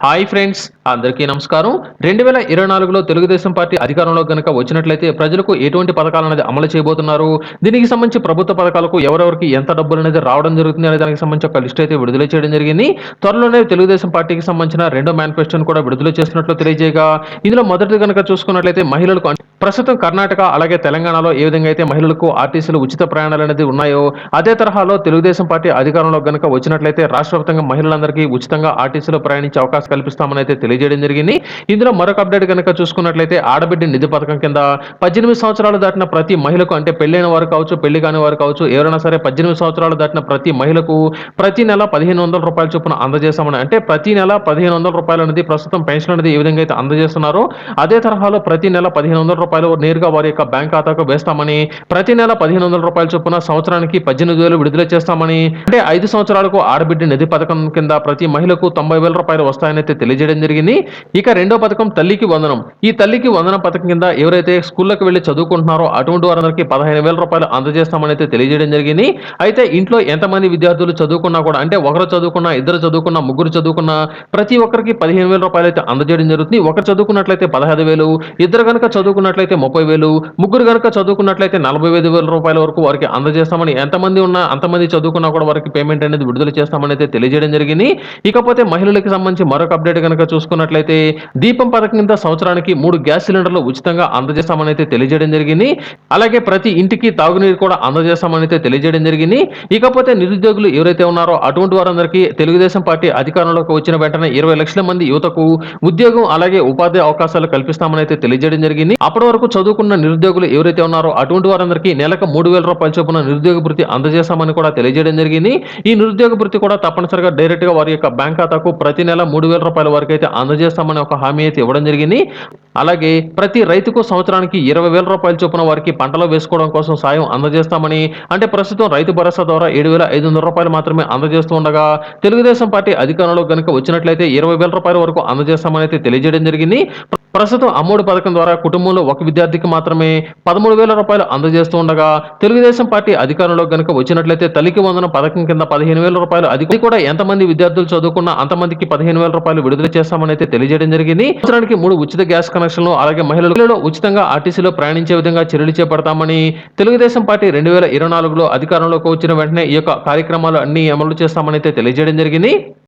Hi friends అందరికీ నమస్కారం. రెండు వేల ఇరవై నాలుగులో తెలుగుదేశం పార్టీ అధికారంలో గనుక వచ్చినట్లయితే ప్రజలకు ఎటువంటి పథకాలు అనేది అమలు చేయబోతున్నారు? దీనికి సంబంధించి ప్రభుత్వ పథకాలకు ఎవరెవరికి ఎంత డబ్బులు అనేది రావడం జరుగుతుంది అనే దానికి సంబంధించి ఒక లిస్ట్ అయితే విడుదల చేయడం జరిగింది. త్వరలోనే తెలుగుదేశం పార్టీకి సంబంధించిన రెండో మేనిఫెస్టోను కూడా విడుదల చేస్తున్నట్లు తెలియజేయగా ఇందులో మొదటి కనుక చూసుకున్నట్లయితే మహిళలకు ప్రస్తుతం కర్ణాటక అలాగే తెలంగాణలో ఏ విధంగా అయితే మహిళలకు ఆర్టీసీలు ఉచిత ప్రయాణాలు అనేది ఉన్నాయో అదే తరహాలో తెలుగుదేశం పార్టీ అధికారంలో కనుక వచ్చినట్లయితే రాష్ట్ర వ్యాప్తంగా మహిళలందరికీ ఉచితంగా ఆర్టీసీలో ప్రయాణించే అవకాశం కల్పిస్తామని అయితే తెలియజేయడం జరిగింది. ఇందులో మరొక అప్డేట్ కనుక చూసుకున్నట్లయితే ఆడబిడ్డ నిధి పథకం కింద పద్దెనిమిది సంవత్సరాలు దాటిన ప్రతి మహిళకు అంటే పెళ్ళైన వారు కావచ్చు పెళ్ళి కాని వారు కావచ్చు ఎవరైనా సరే పద్దెనిమిది సంవత్సరాలు దాటిన ప్రతి మహిళకు ప్రతి నెల పదిహేను వందల రూపాయల చొప్పున అందజేస్తామని అంటే ప్రతి నెల పదిహేను వందల రూపాయలు అనేది ప్రస్తుతం పెన్షన్ అనేది ఏ విధంగా అయితే అందజేస్తున్నారో. అదే తరహాలో ప్రతి నెల పదిహేను వందల రూపాయలు నేరుగా వారి యొక్క బ్యాంక్ ఖాతాకు వేస్తామని ప్రతి నెల పదిహేను వందల రూపాయల చొప్పున సంవత్సరానికి పద్దెనిమిది వేలు విడుదల చేస్తామని అంటే ఐదు సంవత్సరాలకు ఆడబిడ్డ నిధి పథకం కింద ప్రతి మహిళకు తొంభై వేల రూపాయలు వస్తాయని అయితే తెలియజేయడం జరిగింది. ఇక రెండో పథకం తల్లికి వందనం. ఈ తల్లికి వందనం పథకం కింద ఎవరైతే స్కూళ్ళకి వెళ్ళి చదువుకుంటున్నారో అటువంటి వారందరికీ పదహైదు వేల రూపాయలు అందజేస్తామని అయితే తెలియజేయడం జరిగింది. అయితే ఇంట్లో ఎంతమంది విద్యార్థులు చదువుకున్నా కూడా అంటే ఒకరు చదువుకున్నా ఇద్దరు చదువుకున్నా ముగ్గురు చదువుకున్నా ప్రతి ఒక్కరికి పదిహేను వేల రూపాయలు అయితే అందజేయడం జరుగుతుంది. ఒకరు చదువుకున్నట్లయితే పదహైదు వేలు ఇద్దరు కనుక చదువుకున్నట్లయితే ముప్పై వేలు ముగ్గురు కనుక చదువుకున్నట్లయితే నలభై ఐదు వేల రూపాయల వరకు వారికి అందజేస్తామని ఎంతమంది ఉన్నా అంతమంది చదువుకున్నా కూడా వారికి పేమెంట్ అనేది విడుదల చేస్తామని అయితే తెలియజేయడం జరిగింది. ఇకపోతే మహిళలకు సంబంధించి మరొక అప్డేట్ కనుక చూసుకున్నట్లయితే దీపం పథకం కింద సంవత్సరానికి మూడు గ్యాస్ సిలిండర్లు ఉచితంగా అందజేస్తామని అయితే తెలియజేయడం జరిగింది. అలాగే ప్రతి ఇంటికి తాగునీరు కూడా అందజేస్తామని అయితే తెలియజేయడం జరిగింది. ఇకపోతే నిరుద్యోగులు ఎవరైతే ఉన్నారో అటువంటి వారందరికీ తెలుగుదేశం పార్టీ అధికారంలోకి వచ్చిన వెంటనే ఇరవై లక్షల మంది యువతకు ఉద్యోగం అలాగే ఉపాధి అవకాశాలు కల్పిస్తామని అయితే తెలియజేయడం జరిగింది. అప్పటి వరకు చదువుకున్న నిరుద్యోగులు ఎవరైతే ఉన్నారో అటువంటి వారందరికీ నెలకు మూడు వేల రూపాయల చొప్పున నిరుద్యోగ భృతి అందజేస్తామని కూడా తెలియజేయడం జరిగింది. ఈ నిరుద్యోగ భృతి కూడా తప్పనిసరిగా డైరెక్ట్గా వారి యొక్క బ్యాంక్ ఖాతాకు ప్రతి నెల మూడు వేల రూపాయల వరకు అయితే అందజేస్తామని ఒక హామీ అయితే ఇవ్వడం జరిగింది. అలాగే ప్రతి రైతుకు సంవత్సరానికి ఇరవై వేల రూపాయల చొప్పున వారికి పంటలో వేసుకోవడం కోసం సాయం అందజేస్తామని అంటే ప్రస్తుతం రైతు భరోసా ద్వారా ఏడు వేల ఐదు వందల రూపాయలు మాత్రమే అందజేస్తూ ఉండగా తెలుగుదేశం పార్టీ అధికారంలో కనుక వచ్చినట్లయితే ఇరవై వేల రూపాయల వరకు అందజేస్తామని అయితే తెలియజేయడం జరిగింది. ప్రస్తుతం అమ్మఒడి పథకం ద్వారా కుటుంబంలో ఒక విద్యార్థికి మాత్రమే పదమూడు వేల రూపాయలు అందజేస్తూ ఉండగా తెలుగుదేశం పార్టీ అధికారంలో కనుక వచ్చినట్లయితే తల్లికి వందన పథకం కింద పదిహేను వేల రూపాయలు అది అది కూడా ఎంతమంది విద్యార్థులు చదువుకున్నా అంతమందికి పదిహేను వేల రూపాయలు విడుదల చేస్తామని అయితే తెలియజేయడం జరిగింది. సంవత్సరానికి మూడు ఉచిత గ్యాస్ కనెక్షన్లు అలాగే మహిళలు ఉచితంగా ఆర్టీసీలో ప్రయాణించే విధంగా చర్యలు చేపడతామని తెలుగుదేశం పార్టీ రెండు వేల ఇరవై నాలుగులో అధికారంలోకి వచ్చిన వెంటనే ఈ యొక్క కార్యక్రమాలు అన్ని అమలు చేస్తామని అయితే తెలియజేయడం జరిగింది.